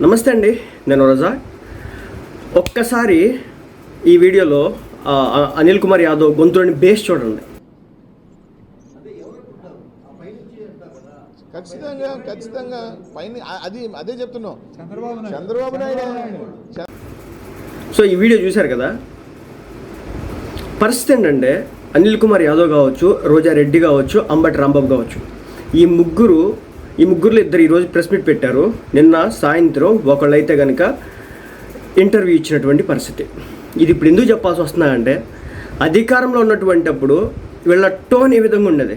నమస్తే అండి నేను రోజా. ఒక్కసారి ఈ వీడియోలో అనిల్ కుమార్ యాదవ్ గొంతులోని బేస్ చూడండి. ఖచ్చితంగా ఖచ్చితంగా. పైన అది అదే చెప్తున్నాం. చంద్రబాబు నాయుడు. సో ఈ వీడియో చూశారు కదా? పరిస్థితి ఏంటంటే అనిల్ కుమార్ యాదవ్ కావచ్చు రోజా రెడ్డి కావచ్చు అంబటి రాంబాబు కావచ్చు. ఈ ముగ్గురు ఈ ముగ్గురులో ఇద్దరు ఈరోజు ప్రెస్ మీట్ పెట్టారు. నిన్న సాయంత్రం ఒకళ్ళైతే కనుక ఇంటర్వ్యూ ఇచ్చినటువంటి పరిస్థితి. ఇది ఇప్పుడు ఎందుకు చెప్పాల్సి వస్తున్నాయంటే అధికారంలో ఉన్నటువంటి అప్పుడు వీళ్ళ టోన్ ఏ విధంగా ఉండేది?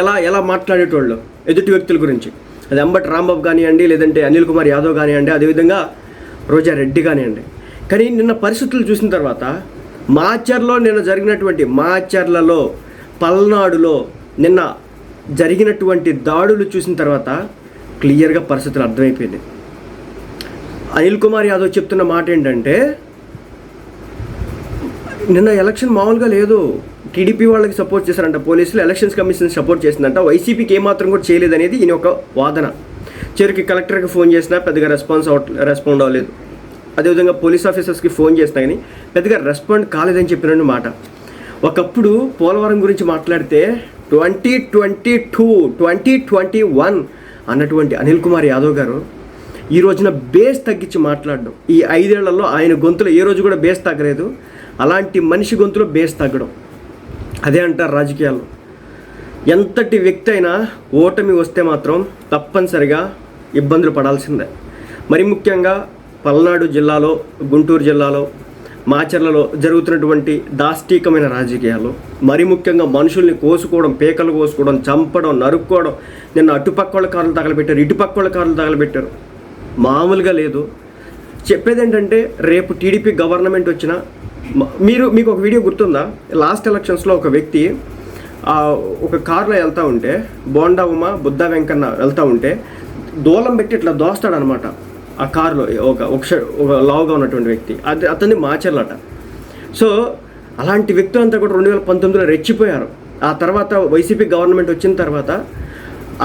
ఎలా ఎలా మాట్లాడేటోళ్ళు? ఎదుటి వ్యక్తుల గురించి. అది అంబటి రాంబాబు కానివ్వండి లేదంటే అనిల్ కుమార్ యాదవ్ కానివ్వండి అదేవిధంగా రోజా రెడ్డి కానివ్వండి. కానీ నిన్న పరిస్థితులు చూసిన తర్వాత మాచర్లో నిన్న జరిగినటువంటి మాచర్లలో పల్నాడులో నిన్న జరిగినటువంటి దాడులు చూసిన తర్వాత క్లియర్గా పరిస్థితులు అర్థమైపోయింది. అనిల్ కుమార్ యాదవ్ చెప్తున్న మాట ఏంటంటే నిన్న ఎలక్షన్ మామూలుగా లేదు. టీడీపీ వాళ్ళకి సపోర్ట్ చేశారంట పోలీసులు ఎలక్షన్స్ కమిషన్ సపోర్ట్ చేసిందంట. వైసీపీకి ఏమాత్రం కూడా చేయలేదనేది ఈయన ఒక వాదన. చివరికి కలెక్టర్కి ఫోన్ చేసినా పెద్దగా రెస్పాన్స్ అవ రెస్పాండ్ అవ్వలేదు. అదేవిధంగా పోలీస్ ఆఫీసర్స్కి ఫోన్ చేసినా కానీ పెద్దగా రెస్పాండ్ కాలేదని చెప్పిన మాట. ఒకప్పుడు పోలవరం గురించి మాట్లాడితే twenty twenty two twenty twenty one అన్నటువంటి అనిల్ కుమార్ యాదవ్ గారు ఈ రోజున బేస్ తగ్గించి మాట్లాడడం. ఈ ఐదేళ్ళలో ఆయన గొంతులో ఏ రోజు కూడా బేస్ తగ్గలేదు. అలాంటి మనిషి గొంతులో బేస్ తగ్గడం. అదే అంటారు రాజకీయాల్లో. ఎంతటి వ్యక్తి అయినా ఓటమి వస్తే మాత్రం తప్పనిసరిగా ఇబ్బందులు పడాల్సిందే. మరి ముఖ్యంగా పల్నాడు జిల్లాలో గుంటూరు జిల్లాలో మాచర్లలో జరుగుతున్నటువంటి దాష్టీకమైన రాజకీయాలు మరి ముఖ్యంగా మనుషుల్ని కోసుకోవడం పేకలు కోసుకోవడం చంపడం నరుక్కోవడం నిన్న అటుపక్క వాళ్ళ కార్లు తగలబెట్టారు ఇటుపక్క వాళ్ళ కార్లు తగలబెట్టారు. మామూలుగా లేదు. చెప్పేది ఏంటంటే రేపు టీడీపీ గవర్నమెంట్ వచ్చిన మీరు మీకు ఒక వీడియో గుర్తుందా? లాస్ట్ ఎలక్షన్స్లో ఒక వ్యక్తి ఆ, ఒక కారులో వెళ్తూ ఉంటే బోండా ఉమ బుద్ధ వెంకన్న వెళ్తూ ఉంటే దూలం పెట్టి ఇట్లా దోస్తాడనమాట ఆ కారులో ఒక ఒక లావుగా ఉన్నటువంటి వ్యక్తి. అది అతన్ని మార్చర్లట సో అలాంటి వ్యక్తులంతా కూడా రెండు వేల పంతొమ్మిదిలో రెచ్చిపోయారు. ఆ తర్వాత వైసీపీ గవర్నమెంట్ వచ్చిన తర్వాత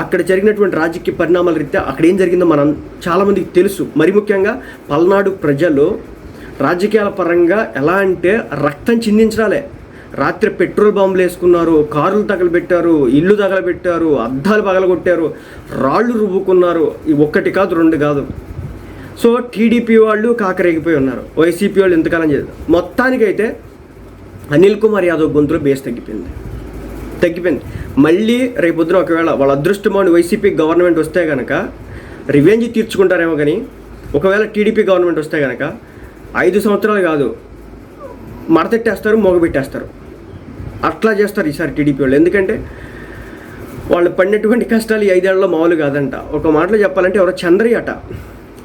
అక్కడ జరిగినటువంటి రాజకీయ పరిణామాల రీత్యా అక్కడ ఏం జరిగిందో మనం చాలామందికి తెలుసు. మరి ముఖ్యంగా పల్నాడు ప్రజలు రాజకీయాల పరంగా ఎలా అంటే రక్తం చిందించాలే రాత్రి పెట్రోల్ బాంబులు వేసుకున్నారు కారులు తగలబెట్టారు ఇల్లు తగలబెట్టారు అద్దాలు పగలగొట్టారు రాళ్ళు రువ్వుకున్నారు ఈ ఒక్కటి కాదు రెండు కాదు. సో టీడీపీ వాళ్ళు కాకరేగిపోయి ఉన్నారు. వైసీపీ వాళ్ళు ఎంతకాలం చేశారు. మొత్తానికైతే అనిల్ కుమార్ యాదవ్ గొంతులో బేస్ తగ్గిపోయింది. తగ్గిపోయింది. మళ్ళీ రేపొద్దున ఒకవేళ వాళ్ళ అదృష్టమని వైసీపీ గవర్నమెంట్ వస్తే కనుక రివెంజ్ తీర్చుకుంటారేమో కానీ ఒకవేళ టీడీపీ గవర్నమెంట్ వస్తే కనుక ఐదు సంవత్సరాలు కాదు మడతెట్టేస్తారు మోగబెట్టేస్తారు అట్లా చేస్తారు ఈసారి టీడీపీ వాళ్ళు. ఎందుకంటే వాళ్ళు పడినటువంటి కష్టాలు ఈ ఐదేళ్ళలో మామూలు కాదంట. ఒక మాటలో చెప్పాలంటే ఎవరో చంద్రయ్య అట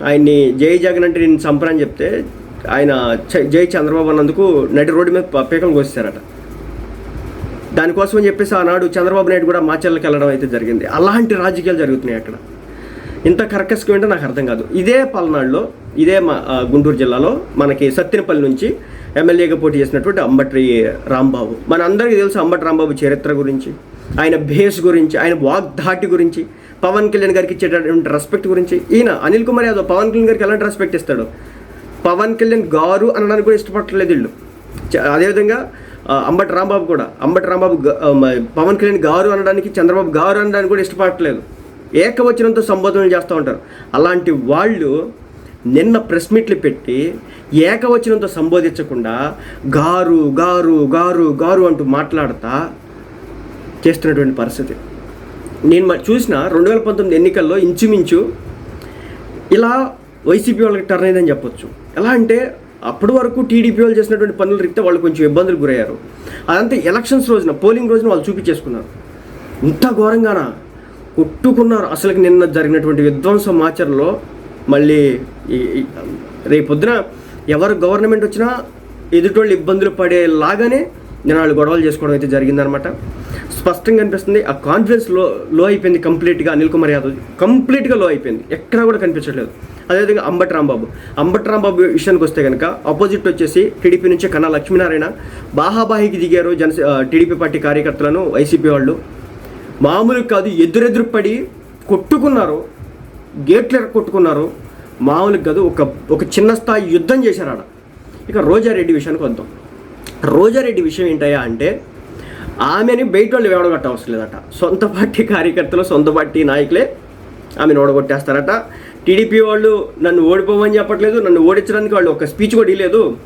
ఆయన్ని జై జగన్ అంటే నేను సంపరని చెప్తే ఆయన జై చంద్రబాబు అన్నందుకు నడి రోడ్డు మీద ప- పీకలు దానికోసం అని చెప్పేసి ఆనాడు చంద్రబాబు నాయుడు కూడా మాచర్లకు వెళ్ళడం అయితే జరిగింది. అలాంటి రాజకీయాలు జరుగుతున్నాయి అక్కడ. ఇంత కర్కస్కి ఏంటో నాకు అర్థం కాదు. ఇదే పల్నాడులో ఇదే మా గుంటూరు జిల్లాలో మనకి సత్తినపల్లి నుంచి ఎమ్మెల్యేగా పోటీ చేసినటువంటి అంబటి రాంబాబు. మన అందరికీ తెలుసు అంబటి రాంబాబు చరిత్ర గురించి ఆయన భేస్ గురించి ఆయన వాగ్ధాటి గురించి. పవన్ కళ్యాణ్ గారికి ఇచ్చేటటువంటి రెస్పెక్ట్ గురించి. ఈయన అనిల్ కుమార్ యాదవ్ పవన్ కళ్యాణ్ గారికి ఎలాంటి రెస్పెక్ట్ ఇస్తాడు? పవన్ కళ్యాణ్ గారు అనడానికి కూడా ఇష్టపడట్లేదు వీళ్ళు. చ- అదేవిధంగా అంబటి రాంబాబు కూడా. అంబటి రాంబాబు పవన్ కళ్యాణ్ గారు అనడానికి చంద్రబాబు గారు అనడానికి కూడా ఇష్టపడట్లేదు. ఏకవచనంతో సంబోధనలు చేస్తూ ఉంటారు. అలాంటి వాళ్ళు నిన్న ప్రెస్ మీట్లు పెట్టి ఏకవచనంతో సంబోధించకుండా గారు గారు గారు గారు అంటూ మాట్లాడతా చేస్తున్నటువంటి పరిస్థితి. నేను చూసిన రెండు వేల పంతొమ్మిది ఎన్నికల్లో ఇంచుమించు ఇలా వైసీపీ వాళ్ళకి టర్న్ అయిందని చెప్పొచ్చు. ఎలా అంటే అప్పటి వరకు టీడీపీ వాళ్ళు చేసినటువంటి పనులు రీత్యా వాళ్ళు కొంచెం ఇబ్బందులు గురయ్యారు. అదంతా ఎలక్షన్స్ రోజున పోలింగ్ రోజున వాళ్ళు చూపించేసుకున్నారు. ఇంత ఘోరంగానా? కొట్టుకున్నారు. అసలు నిన్న జరిగినటువంటి విధ్వంసం మాచర్లో మళ్ళీ రేపు పొద్దున రేపొద్దున ఎవరు గవర్నమెంట్ వచ్చినా ఎదుటోళ్ళు ఇబ్బందులు పడేలాగానే నేను వాళ్ళు గొడవలు చేసుకోవడం అయితే జరిగిందనమాట. స్పష్టంగా అనిపిస్తుంది. ఆ కాన్ఫిడెన్స్లో లో అయిపోయింది కంప్లీట్గా అనిల్ కుమార్ యాదవ్. కంప్లీట్గా లో అయిపోయింది. ఎక్కడా కూడా కనిపించట్లేదు. అదేవిధంగా అంబట్ రాంబాబు. అంబట్ రాంబాబు విషయానికి వస్తే కనుక ఆపోజిట్ వచ్చేసి టీడీపీ నుంచి కన్నా లక్ష్మీనారాయణ బాహాబాహికి దిగారు జన టీడీపీ పార్టీ కార్యకర్తలను వైసీపీ వాళ్ళు. మామూలు కాదు ఎదురెదురు పడి కొట్టుకున్నారు. గేట్లు కొట్టుకున్నారు మామూలుగా కాదు ఒక ఒక చిన్న స్థాయి యుద్ధం చేశారు ఆడ. ఇక రోజారెడ్డి విషయానికి వద్దాం. రోజారెడ్డి విషయం ఏంటయ్యా అంటే ఆమెని బయట వాళ్ళు వేడగొట్ట అవసరం లేదట. సొంత పార్టీ కార్యకర్తలు సొంత పార్టీ నాయకులే ఆమెను ఓడగొట్టేస్తారట. టీడీపీ వాళ్ళు నన్ను ఓడిపోమని చెప్పట్లేదు నన్ను ఓడించడానికి వాళ్ళు ఒక స్పీచ్ కూడా ఇవ్వలేదు.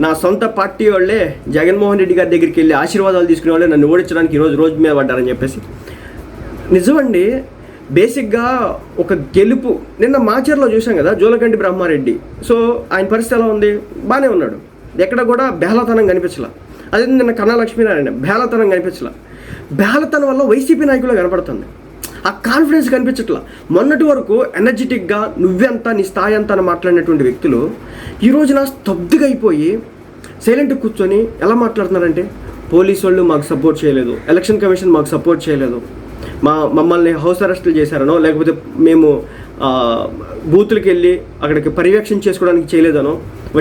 నా సొంత పార్టీ వాళ్ళే జగన్మోహన్ రెడ్డి గారి దగ్గరికి వెళ్ళి ఆశీర్వాదాలు తీసుకునే వాళ్ళే నన్ను ఓడించడానికి ఈరోజు రోజు మీద పడ్డారని చెప్పేసి. నిజమండి బేసిక్గా ఒక గెలుపు నిన్న మాచర్లో చూసాం కదా జోలకంటి బ్రహ్మారెడ్డి. సో ఆయన పరిస్థితి ఎలా ఉంది? బాగానే ఉన్నాడు. ఎక్కడ కూడా బేహలతనం కనిపించలా. అదే నిన్న కన్నా లక్ష్మీనారాయణ బేలతనం కనిపించలా. బేలతనం వల్ల వైసీపీ నాయకులు కనపడుతుంది. ఆ కాన్ఫిడెన్స్ కనిపించట్లా. మొన్నటి వరకు ఎనర్జెటిక్గా నువ్వెంత నీ స్థాయి ఎంత అని మాట్లాడినటువంటి వ్యక్తులు ఈ రోజున స్తబ్దిగా అయిపోయి సైలెంట్ కూర్చొని ఎలా మాట్లాడుతున్నారంటే పోలీసు వాళ్ళు మాకు సపోర్ట్ చేయలేదు. ఎలక్షన్ కమిషన్ మాకు సపోర్ట్ చేయలేదు. మా మమ్మల్ని హౌస్ అరెస్టులు చేశారనో లేకపోతే మేము ఆ, బూతులకు వెళ్ళి అక్కడికి పర్యవేక్షణ చేసుకోవడానికి చేయలేదనో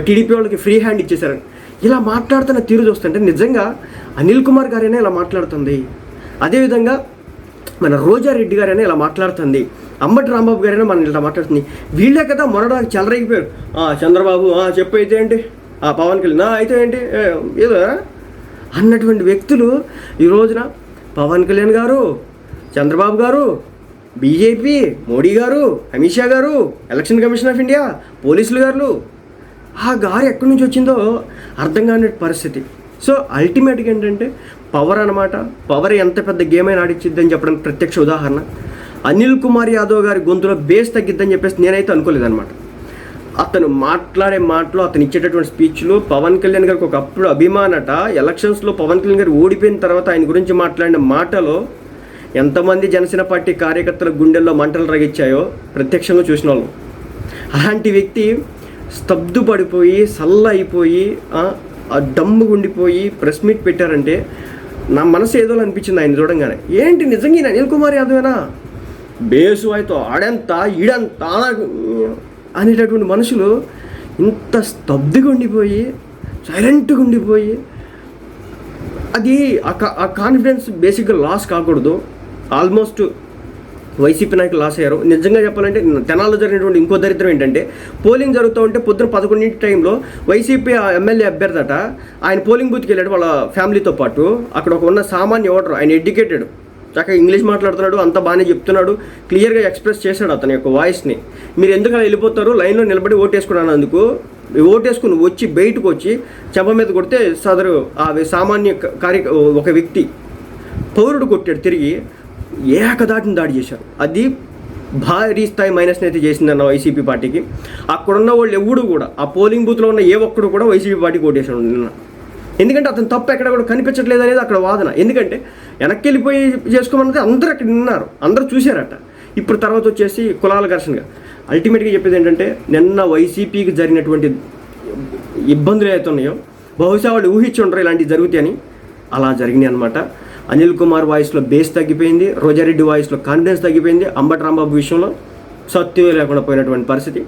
టీడీపీ వాళ్ళకి ఫ్రీ హ్యాండ్ ఇచ్చేశారని. ఇలా మాట్లాడుతున్న తీరు చూస్తుంటే నిజంగా అనిల్ కుమార్ గారైనా ఇలా మాట్లాడుతుంది. అదేవిధంగా మన రోజారెడ్డి గారైనా ఇలా మాట్లాడుతుంది. అంబటి రాంబాబు గారైనా మన ఇలా మాట్లాడుతుంది. వీళ్ళే కదా మొన్నడానికి చెలరేగిపోయారు. "ఆ, చంద్రబాబు ఆ, చెప్పు అయితే ఏంటి? ఆ పవన్ కళ్యాణ్ అయితే ఏంటి? ఏదో అన్నటువంటి వ్యక్తులు ఈ రోజున పవన్ కళ్యాణ్ గారు చంద్రబాబు గారు బీజేపీ మోడీ గారు అమిత్ షా గారు ఎలక్షన్ కమిషన్ ఆఫ్ ఇండియా పోలీసులు గారు ఆ గారు ఎక్కడి నుంచి వచ్చిందో అర్థం కాని పరిస్థితి. సో అల్టిమేట్గా ఏంటంటే పవర్ అనమాట పవర్ ఎంత పెద్ద గేమ్ అయినా ఆడిచ్చిద్దని చెప్పడానికి ప్రత్యక్ష ఉదాహరణ. అనిల్ కుమార్ యాదవ్ గారి గొంతులో బేస్ తగ్గిద్దని చెప్పేసి నేనైతే అనుకోలేదన్నమాట. అతను మాట్లాడే మాటలు అతను ఇచ్చేటటువంటి స్పీచ్లు పవన్ కళ్యాణ్ గారికి ఒకప్పుడు అభిమానట ఎలక్షన్స్లో పవన్ కళ్యాణ్ గారు ఓడిపోయిన తర్వాత ఆయన గురించి మాట్లాడిన మాటలు ఎంతమంది జనసేన పార్టీ కార్యకర్తల గుండెల్లో మంటలు రగిచ్చాయో ప్రత్యక్షంగా చూసిన వాళ్ళు అలాంటి వ్యక్తి స్తబ్దు పడిపోయి సల్ల అయిపోయి ఆ, ఆ డమ్ము గుండిపోయి ప్రెస్ మీట్ పెట్టారంటే నా మనసు ఏదో అనిపించింది ఆయన చూడంగానే. ఏంటి నిజంగా ఈయన అనిల్ కుమార్ యాదవేనా? బేసు అయితే ఆడెంత ఈడెంత అనేటటువంటి మనుషులు ఇంత స్తబ్దుగా ఉండిపోయి సైలెంట్గా ఉండిపోయి అది ఆ కా- ఆ కాన్ఫిడెన్స్ బేసిక్గా లాస్ కాకూడదు. ఆల్మోస్ట్ వైసీపీ నాయకులు లాస్ అయ్యారు. నిజంగా చెప్పాలంటే తెనాల్లో జరిగినటువంటి ఇంకో దరిద్రం ఏంటంటే పోలింగ్ జరుగుతూ ఉంటే పొద్దున పదకొండింటి టైంలో వైసీపీ ఆ ఎమ్మెల్యే అభ్యర్థి అట ఆయన పోలింగ్ బూత్కి వెళ్ళాడు వాళ్ళ ఫ్యామిలీతో పాటు. అక్కడ ఒక ఉన్న సామాన్య ఓటర్ ఆయన ఎడ్యుకేటెడ్. చక్కగా ఇంగ్లీష్ మాట్లాడుతున్నాడు అంత బాగానే చెప్తున్నాడు క్లియర్గా ఎక్స్ప్రెస్ చేశాడు అతని యొక్క వాయిస్ని. మీరు ఎందుకు అలా వెళ్ళిపోతారు? లైన్లో నిలబడి ఓటేసుకున్నాను అందుకు ఓటేసుకుని వచ్చి బయటకు వచ్చి చెంప మీద కొడితే సదరు ఆ సామాన్య కార్య ఒక వ్యక్తి పౌరుడు కొట్టాడు తిరిగి. ఏకదాటిని దాడి చేశారు. అది భారీ స్థాయి మైనస్ని అయితే చేసిందన్న వైసీపీ పార్టీకి. అక్కడున్న వాళ్ళు ఎవడు కూడా ఆ పోలింగ్ బూత్లో ఉన్న ఏ ఒక్కడు కూడా వైసీపీ పార్టీకి ఓటేసాడు నిన్న. ఎందుకంటే అతను తప్పు ఎక్కడ కూడా కనిపించట్లేదు అనేది అక్కడ వాదన. ఎందుకంటే వెనక్కి వెళ్ళిపోయి చేసుకోమన్నది అందరూ అక్కడ నిన్నారు. అందరూ చూశారట. ఇప్పుడు తర్వాత వచ్చేసి కులాల ఘర్షణగా. అల్టిమేట్గా చెప్పేది ఏంటంటే నిన్న వైసీపీకి జరిగినటువంటి ఇబ్బందులు ఏవైతే ఉన్నాయో బహుశా వాళ్ళు ఊహించి ఉండరు ఇలాంటివి జరుగుతాయని. అలా జరిగినాయి అనమాట అనిల్ కుమార్ వాయిస్లో బేస్ తగ్గిపోయింది రోజారెడ్డి వాయిస్లో కాన్ఫిడెన్స్ తగ్గిపోయింది అంబటి రాంబాబు విషయంలో సత్యమే లేకుండా పోయినటువంటి పరిస్థితి.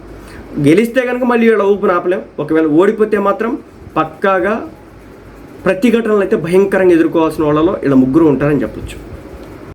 గెలిస్తే కనుక మళ్ళీ వీళ్ళ ఊపిని ఆపలేం. ఒకవేళ ఓడిపోతే మాత్రం పక్కాగా ప్రతిఘటనలు అయితే భయంకరంగా ఎదుర్కోవాల్సిన వాళ్ళలో ఇలా ముగ్గురు ఉంటారని చెప్పొచ్చు.